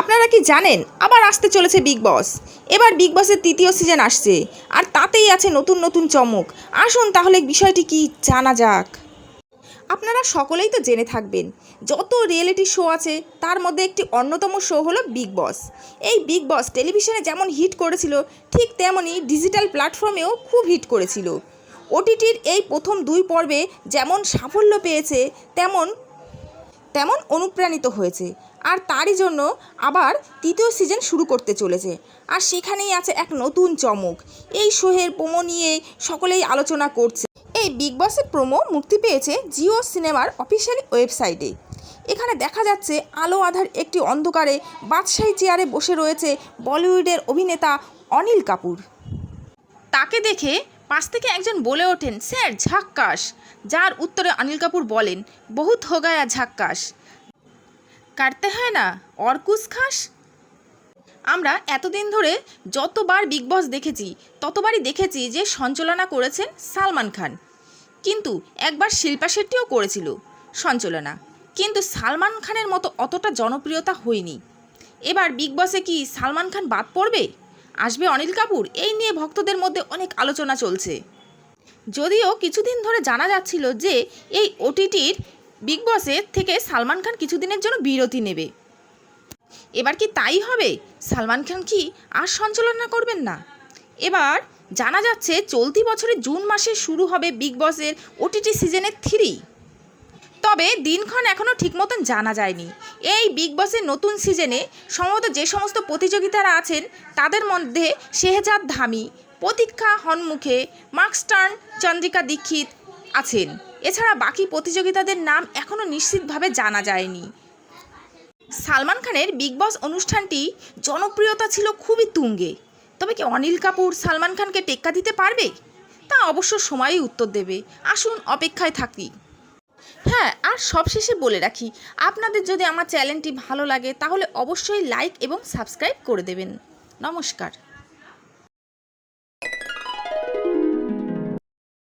আপনারা কি জানেন, আবার আসতে চলেছে বিগ বস এবার বিগ বসের তৃতীয় সিজন আসছে, আর তাতেই আছে নতুন নতুন চমক। আসুন তাহলে বিষয়টি কি জানা যাক। আপনারা সকলেই তো জেনে থাকবেন, যত রিয়েলিটি শো আছে, তার মধ্যে একটি অন্যতম শো হলো বিগ বস এই বিগ বস টেলিভিশনে যেমন হিট করেছিল, ঠিক তেমনই ডিজিটাল প্ল্যাটফর্মেও খুব হিট করেছিল। ওটিটির এই প্রথম দুই পর্বে যেমন সাফল্য পেয়েছে, তেমন তেমন অনুপ্রাণিত হয়েছে। আর তারই জন্য আবার তৃতীয় সিজন শুরু করতে চলেছে। আর সেখানেই আছে এক নতুন চমক। এই শোহের প্রোমো নিয়ে সকলেই আলোচনা করছে। এই বিগ বসের প্রোমো মুক্তি পেয়েছে জিও সিনেমার অফিসিয়াল ওয়েবসাইটে এখানে দেখা যাচ্ছে আলো আধার একটি অন্ধকারে বাদশাহী চেয়ারে বসে রয়েছে বলিউডের অভিনেতা অনিল কাপুর। তাকে দেখে পাশ থেকে একজন বলে ওঠেন, স্যার ঝাক্কাস যার উত্তরে অনিল কাপুর বলেন, বহুত হো গায়া ঝাক্কাস কাটতে হয় না? অরকুশ খাস? আমরা এতদিন ধরে যতবার বিগ বস দেখেছি, ততবারই দেখেছি যে সঞ্চালনা করেছেন সালমান খান। কিন্তু একবার শিল্পা শেট্টিও করেছিল সঞ্চালনা। কিন্তু সালমান খানের মতো অতটা জনপ্রিয়তা হয়নি। এবার বিগ বসে কি সালমান খান বাদ পড়বে? আসবে অনিল কাপুর? এই নিয়ে ভক্তদের মধ্যে অনেক আলোচনা চলছে। যদিও কিছুদিন ধরে জানা যাচ্ছিল যে এই ওটিটির বিগ বসের থেকে সালমান খান কিছুদিনের জন্য বিরতি নেবে। এবার কি তাই হবে? সালমান খান কি আর সঞ্চালনা করবেন না? এবার জানা যাচ্ছে চলতি বছরের জুন মাসে শুরু হবে বিগ বসের ওটিটি সিজনের থ্রি। তবে দিনক্ষণ এখনও ঠিক মতন জানা যায়নি। এই বিগ বসের নতুন সিজনে সম্ভবত যে সমস্ত প্রতিযোগিতারা আছেন, তাদের মধ্যে শেহজাদ ধামি, প্রতীক্ষা হনমুখে মার্কস্টার্ন চন্দ্রিকা দীক্ষিত আছেন। এছাড়া বাকি প্রতিযোগিতাদের নাম এখনও নিশ্চিতভাবে জানা যায়নি। সালমান খানের বিগ বস অনুষ্ঠানটি জনপ্রিয়তা ছিল খুবই তুঙ্গে। তবে কি অনিল কাপুর সালমান খানকে টেক্কা দিতে পারবে? তা অবশ্য সময়ই উত্তর দেবে। আসুন অপেক্ষায় থাকি। হ্যাঁ আর সবশেষে বলে রাখি, আপনাদের যদি আমার চ্যানেলটি ভালো লাগে তাহলে অবশ্যই লাইক এবং সাবস্ক্রাইব করে দেবেন। নমস্কার।